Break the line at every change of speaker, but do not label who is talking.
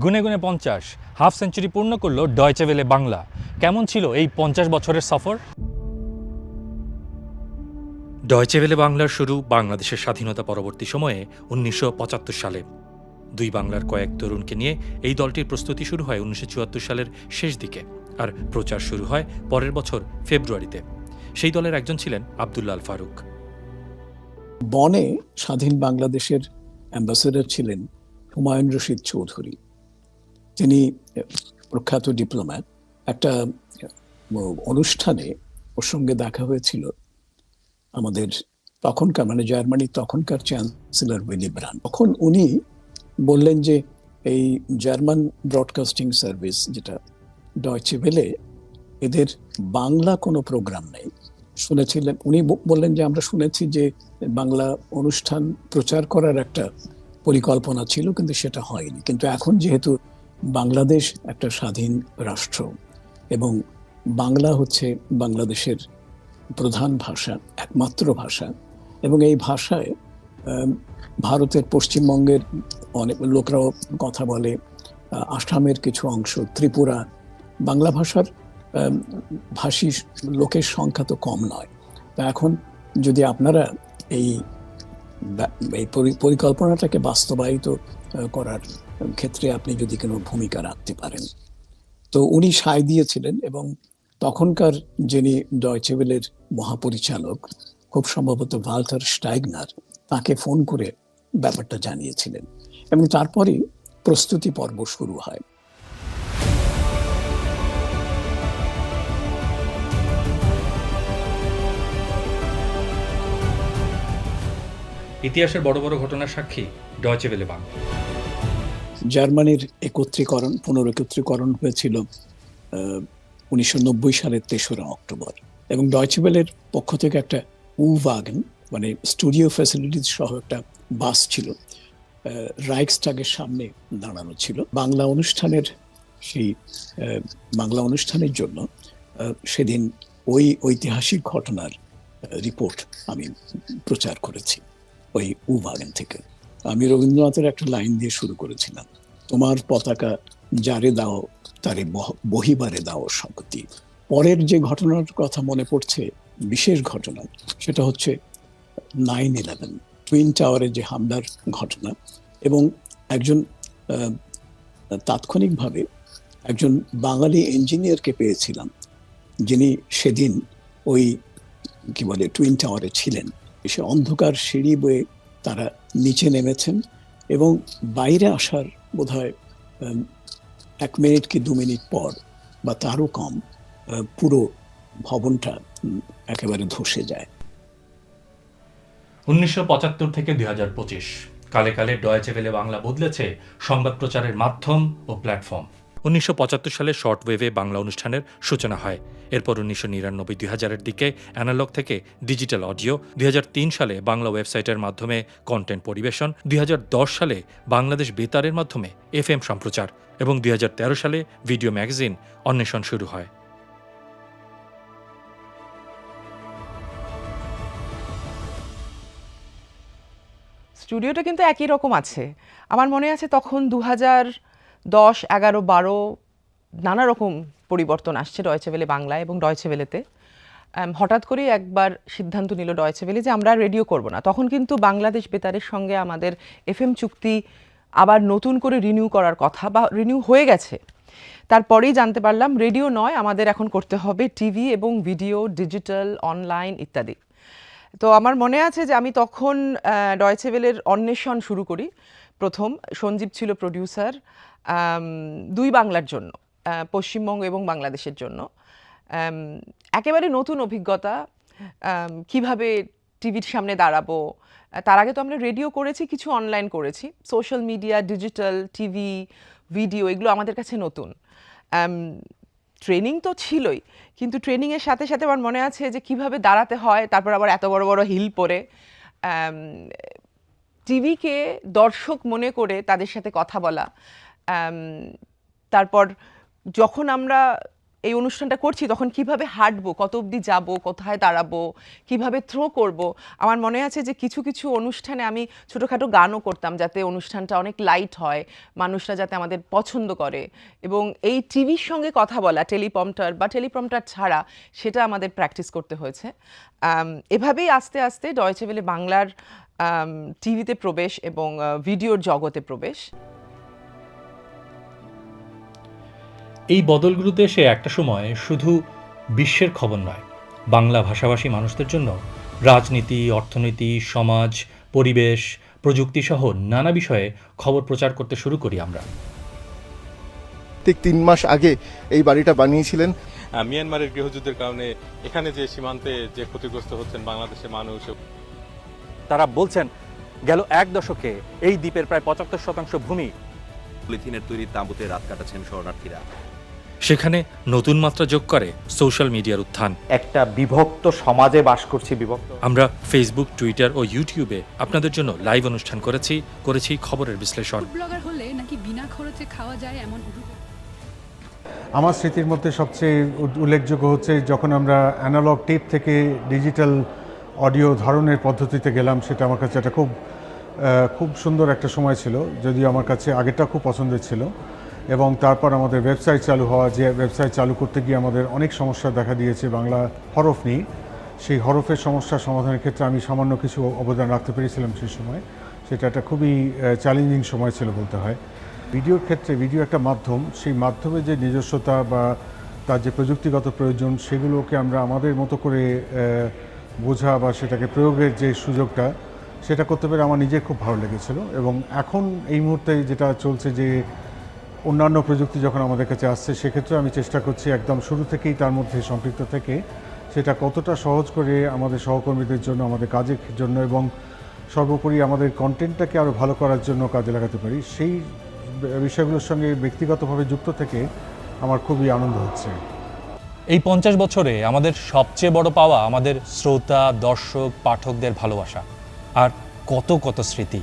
গুনে গুনে পঞ্চাশ হাফ সেঞ্চুরি পূর্ণ করল ডয়চে ভেলে বাংলা। কেমন ছিল এই পঞ্চাশ বছরের সফর? ডয়চে ভেলে বাংলার শুরু বাংলাদেশের স্বাধীনতা পরবর্তী সময়ে উনিশশো পঁচাত্তর সালে। দুই বাংলার কয়েক তরুণকে নিয়ে এই দলটির প্রস্তুতি শুরু হয় উনিশশো চুয়াত্তর সালের শেষ দিকে আর প্রচার শুরু হয় পরের বছর ফেব্রুয়ারিতে। সেই দলের একজন ছিলেন আবদুল্লাল ফারুক।
বনে স্বাধীন বাংলাদেশের অ্যাম্বাসেডর ছিলেন হুমায়ুন রশিদ চৌধুরী। তিনি প্রখ্যাত ডিপ্লোম্যাট। একটা অনুষ্ঠানে ওর সঙ্গে দেখা হয়েছিল আমাদের তখনকার মানে জার্মানির তখনকার চ্যান্সেলর উইলি ব্রান তখন উনি বললেন যে, এই জার্মান ব্রডকাস্টিং সার্ভিস, যেটা ডয়চে ভেলে এদের বাংলা কোনো প্রোগ্রাম নেই। শুনেছিলেন, উনি বললেন যে, আমরা শুনেছি যে, বাংলা অনুষ্ঠান প্রচার করার একটা পরিকল্পনা ছিল, কিন্তু সেটা হয়নি। কিন্তু এখন যেহেতু বাংলাদেশ একটা স্বাধীন রাষ্ট্র এবং বাংলা হচ্ছে বাংলাদেশের প্রধান ভাষা, একমাত্র ভাষা এবং এই ভাষায় ভারতের পশ্চিমবঙ্গের অনেক লোকরাও কথা বলে আসামের কিছু অংশ, ত্রিপুরা, বাংলা ভাষার ভাষী লোকের সংখ্যা তো কম নয়। তা এখন যদি আপনারা এই এই পরি- পরিকল্পনাটাকে বাস্তবায়িত করার ক্ষেত্রে আপনি যদি কোনো ভূমিকা রাখতে পারেন। তো উনি সায় দিয়েছিলেন এবং তখনকার যিনি ডয়চেভেলের মহাপরিচালক, খুব সম্ভবত ভাল্টার স্টাইগনার তাকে ফোন করে ব্যাপারটা জানিয়েছিলেন এবং তারপরেই প্রস্তুতি পর্ব শুরু হয়।
ইতিহাসের বড় বড় ঘটনার সাক্ষী ডয়চে ভেলে বাংলা।
জার্মানির একত্রীকরণ পুনরেকত্রীকরণ হয়েছিল উনিশশো নব্বই সালের তেসরা অক্টোবর। এবং ডয়চেবেলের পক্ষ থেকে একটা উ মানে স্টুডিও ফ্যাসিলিটিস সহ একটা বাস ছিল রাইক্সটাগের সামনে দাঁড়ানো ছিল। বাংলা অনুষ্ঠানের সেই বাংলা অনুষ্ঠানের জন্য সেদিন ওই ঐতিহাসিক ঘটনার রিপোর্ট আমি প্রচার করেছি, ওই উ থেকে। আমি রবীন্দ্রনাথের একটা লাইন দিয়ে শুরু করেছিলাম। তোমার পতাকা যারে দাও, তারে বহ- বহিবারে দাও শক্তি পরের যে ঘটনার কথা মনে পড়ছে, বিশেষ ঘটনা, সেটা হচ্ছে নাইন ইলেভেন টুইন টাওয়ারে যে হামলার ঘটনা এবং একজন তাৎক্ষণিকভাবে একজন বাঙালি ইঞ্জিনিয়ারকে পেয়েছিলাম, যিনি সেদিন ওই, কি বলে টুইন টাওয়ারে ছিলেন। সে অন্ধকার সিঁড়ি বয়ে তারা নিচে নেমেছেন এবং বাইরে আসার বোধহয় হয় এক মিনিট কি দু মিনিট পর, বা তারও কম পুরো ভবনটা একেবারে ধসে যায়।
উনিশশো পঁচাত্তর থেকে দুই হাজার পঁচিশ, কালে কালে ডয়েচে ভেলে বাংলা বদলেছে সংবাদ প্রচারের মাধ্যম ও প্ল্যাটফর্ম। উনিশশো পঁচাত্তর সালে শর্ট ওয়েভে বাংলা অনুষ্ঠানের সূচনা হয়। এরপর উনিশশো নিরানব্বই দুই হাজারের দিকে অ্যানালগ থেকে ডিজিটাল অডিও, দুই হাজার তিন সালে বাংলা ওয়েবসাইটের মাধ্যমে কন্টেন্ট পরিবেশন, দুই হাজার দশ সালে বাংলাদেশ বেতারের মাধ্যমে এফ এম সম্প্রচার এবং দুই হাজার তেরো সালে ভিডিও ম্যাগাজিন অন্বেষণ শুরু হয়।
স্টুডিওটা কিন্তু একই রকম আছে। আমার মনে আছে তখন দু হাজার দশ এগারো বারো নানা রকম পরিবর্তন আসছে ডয়চে ভেলে বাংলায় এবং ডয়চে ভেলেতে আম, হঠাৎ করেই একবার সিদ্ধান্ত নিল ডয়চে ভেলে যে আমরা রেডিও করব না। তখন কিন্তু বাংলাদেশ বেতারের সঙ্গে আমাদের এফএম চুক্তি আবার নতুন করে রিনিউ করার কথা বা রিনিউ হয়ে গেছে। তারপরেই জানতে পারলাম রেডিও নয় আমাদের এখন করতে হবে টিভি এবং ভিডিও ডিজিটাল অনলাইন ইত্যাদি। তো আমার মনে আছে যে আমি তখন ডয়চেভেলের অন্বেষণ শুরু করি। প্রথম, সঞ্জীব ছিল প্রডিউসার দুই বাংলার জন্য পশ্চিমবঙ্গ এবং বাংলাদেশের জন্য। একেবারে নতুন অভিজ্ঞতা কীভাবে টিভির সামনে দাঁড়াবো, তার আগে তো আমরা রেডিও করেছি, কিছু অনলাইন করেছি। Social media digital TV video এগুলো আমাদের কাছে নতুন। ট্রেনিং তো ছিলই, কিন্তু ট্রেনিংয়ের সাথে সাথে আমার মনে আছে যে কীভাবে দাঁড়াতে হয়, তারপর আবার এত বড় বড় হিল পরে টিভিকে দর্শক মনে করে তাদের সাথে কথা বলা তারপর যখন আমরা এই অনুষ্ঠানটা করছি, তখন কীভাবে হাঁটবো, কত অবধি যাব, কোথায় দাঁড়াবো, কীভাবে থ্রো করব, আমার মনে আছে যে কিছু কিছু অনুষ্ঠানে আমি ছোটোখাটো গানও করতাম যাতে অনুষ্ঠানটা অনেক লাইট হয়, মানুষরা যাতে আমাদের পছন্দ করে এবং এই টিভির সঙ্গে কথা বলা টেলিপম্পটার বা টেলিপম্পটার ছাড়া সেটা আমাদের প্র্যাকটিস করতে হয়েছে। এভাবেই আস্তে আস্তে ডয়চে ভেলে বাংলার টিভিতে প্রবেশ এবং ভিডিওর জগতে প্রবেশ।
এই বদলগুলোতে এসে একটা সময় শুধু বিশ্বের খবর নয় বাংলা ভাষাভাষী মানুষদের জন্য রাজনীতি অর্থনীতি সমাজ পরিবেশ প্রযুক্তি সহ নানা বিষয়ে খবর প্রচার করতে শুরু করি আমরা।
ঠিক তিন মাস আগে এই বাড়িটা বানিয়েছিলেন।
মিয়ানমারের গৃহযুদ্ধের কারণে এখানে যে সীমান্তে যে ক্ষতিগ্রস্ত হচ্ছেন বাংলাদেশের মানুষ
তারা বলছেন গেল এক দশকে এই দ্বীপের প্রায় পঁচাত্তর শতাংশ ভূমি
পলিথিনের তৈরি তাঁবুতে রাত কাটাচ্ছেন শরণার্থীরা।
সেখানে নতুন মাত্রা যোগ করে সোশ্যাল মিডিয়ার উত্থান।
একটা বিভক্ত সমাজে বাস করছি বিভক্ত।
আমরা ফেসবুক টুইটার ও ইউটিউবে আপনাদের জন্য লাইভ অনুষ্ঠান করেছি করেছি খবরের বিশ্লেষণ।
ব্লগার হলে নাকি বিনা খরচে খাওয়া যায় এমন
আমার স্মৃতির মধ্যে সবচেয়ে উল্লেখযোগ্য হচ্ছে যখন আমরা অ্যানালগ টেপ থেকে ডিজিটাল অডিও ধরনের পদ্ধতিতে গেলাম সেটা আমার কাছে একটা খুব খুব সুন্দর একটা সময় ছিল যদিও আমার কাছে আগেরটা খুব পছন্দের ছিল। এবং তারপর আমাদের ওয়েবসাইট চালু হওয়া, যে ওয়েবসাইট চালু করতে গিয়ে আমাদের অনেক সমস্যা দেখা দিয়েছে বাংলা হরফ নিয়ে। সেই হরফের সমস্যা সমাধানের ক্ষেত্রে আমি সামান্য কিছু অবদান রাখতে পেরেছিলাম সেই সময়। সেটা একটা খুবই চ্যালেঞ্জিং সময় ছিল বলতে হয়। ভিডিওর ক্ষেত্রে ভিডিও একটা মাধ্যম, সেই মাধ্যমে যে নিজস্বতা বা তার যে প্রযুক্তিগত প্রয়োজন, সেগুলোকে আমরা আমাদের মতো করে বোঝা বা সেটাকে প্রয়োগের যে সুযোগটা, সেটা করতে পেরে আমার নিজে খুব ভালো লেগেছিল। এবং এখন এই মুহূর্তে যেটা চলছে যে অন্যান্য প্রযুক্তি যখন আমাদের কাছে আসছে, সেক্ষেত্রে আমি চেষ্টা করছি একদম শুরু থেকেই, তার মধ্যে সম্পৃক্ত থেকে, সেটা কতটা সহজ করে আমাদের সহকর্মীদের জন্য, আমাদের কাজের জন্য এবং সর্বোপরি আমাদের কন্টেন্টটাকে আরও ভালো করার জন্য কাজে লাগাতে পারি, সেই বিষয়গুলোর সঙ্গে ব্যক্তিগতভাবে যুক্ত থেকে আমার খুবই আনন্দ হচ্ছে।
এই পঞ্চাশ বছরে আমাদের সবচেয়ে বড় পাওয়া আমাদের শ্রোতা, দর্শক, পাঠকদের ভালোবাসা, আর কত কত স্মৃতি।